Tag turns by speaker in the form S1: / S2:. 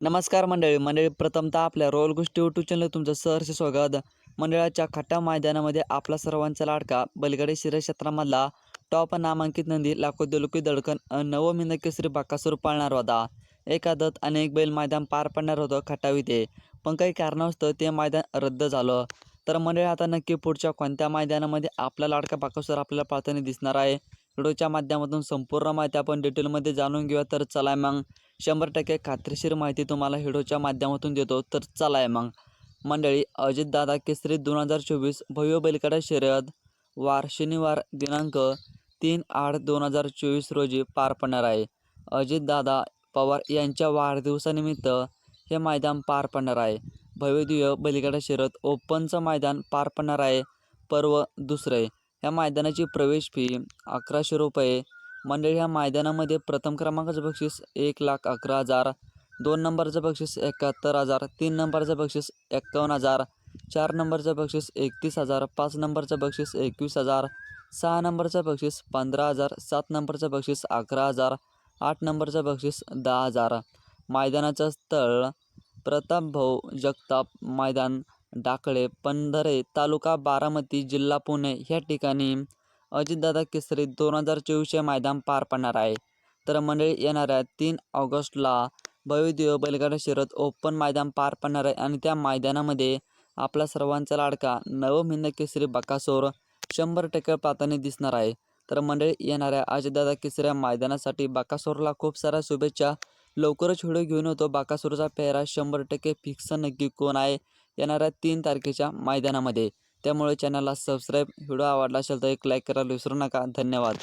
S1: नमस्कार मंडळी मंडळी प्रथमतः आपल्या रोल गोष्टी युट्यूब चॅनल तुमचं सहर्ष स्वागत. मंडळाच्या खट्टा मैदानामध्ये आपला सर्वांचा लाडका बलगडे शिरक्षेत्रामधला टॉप नामांकित नंदी लाखो दिलुकी दडकन नवमिंद केसरी बाकासूर पाळणार होता. एकादत अनेक आणि एक बैल मैदान पार पडणार होतं खटाव इथे पण काही कारणास्तव ते मैदान रद्द झालं. तर मंडळी आता नक्की पुढच्या कोणत्या मैदानामध्ये आपला लाडका बाकासूर आपल्याला पाळताना दिसणार आहे? व्हिडिओच्या माध्यमातून संपूर्ण माहिती आपण डिटेलमध्ये जाणून घेऊया. तर चला मग. शंभर टक्के खात्रीशीर माहिती तुम्हाला हिडोच्या माध्यमातून देतो. तर चला आहे मग. मंडळी अजितदादा केसरी दोन हजार चोवीस भव्य बैलगाडा शर्यत वार शनिवार दिनांक तीन आठ दोन हजार चोवीस रोजी पार पडणार आहे. अजितदादा पवार यांच्या वाढदिवसानिमित्त हे मैदान पार पडणार आहे. भव्यदिव्य बलिगडा शर्यत ओपनचं मैदान पार पडणार आहे. पर्व दुसरे ह्या मैदानाची प्रवेश फी अकराशे रुपये मंडळी ह्या मैदानामध्ये प्रथम क्रमांकाचं बक्षीस एक लाख अकरा हजार दोन नंबरचं बक्षीस एकाहत्तर हजार तीन नंबरचं बक्षीस एक्कावन्न हजार चार नंबरचं बक्षीस एकतीस हजार पाच नंबरचं बक्षीस एकवीस हजार सहा नंबरचं बक्षीस पंधरा हजार सात नंबरचं बक्षीस अकरा हजार आठ नंबरचं बक्षीस दहा हजार. मैदानाचं स्थळ प्रतापभाऊ जगताप मैदान डाकळे पंधरे तालुका बारामती जिल्हा पुणे. ह्या ठिकाणी अजितदादा केसरी दोन हजार चोवीसचे मैदान पार पडणार आहे. तर मंडळी येणाऱ्या तीन ऑगस्टला भव्यदेव बैलगाडा शर्यत ओपन मैदान पार पडणार आहे आणि त्या मैदानामध्ये आपला सर्वांचा लाडका नवम हिंद केसरी बकासोर शंभर टक्के प्राधान्य दिसणार आहे. तर मंडळी येणाऱ्या अजितदादा केसरी मैदानासाठी बाकासोरला खूप साऱ्या शुभेच्छा. लवकरच व्हिडिओ घेऊन येतो. बाकासूरचा पेहरा शंभर टक्के फिक्स नक्की कोण आहे? येणाऱ्या तीन तारखेच्या मैदानामध्ये. त्यामुळे चॅनलला सबस्क्राईब व्हिडिओ आवडला असेल तर एक लाईक करायला विसरू नका. धन्यवाद.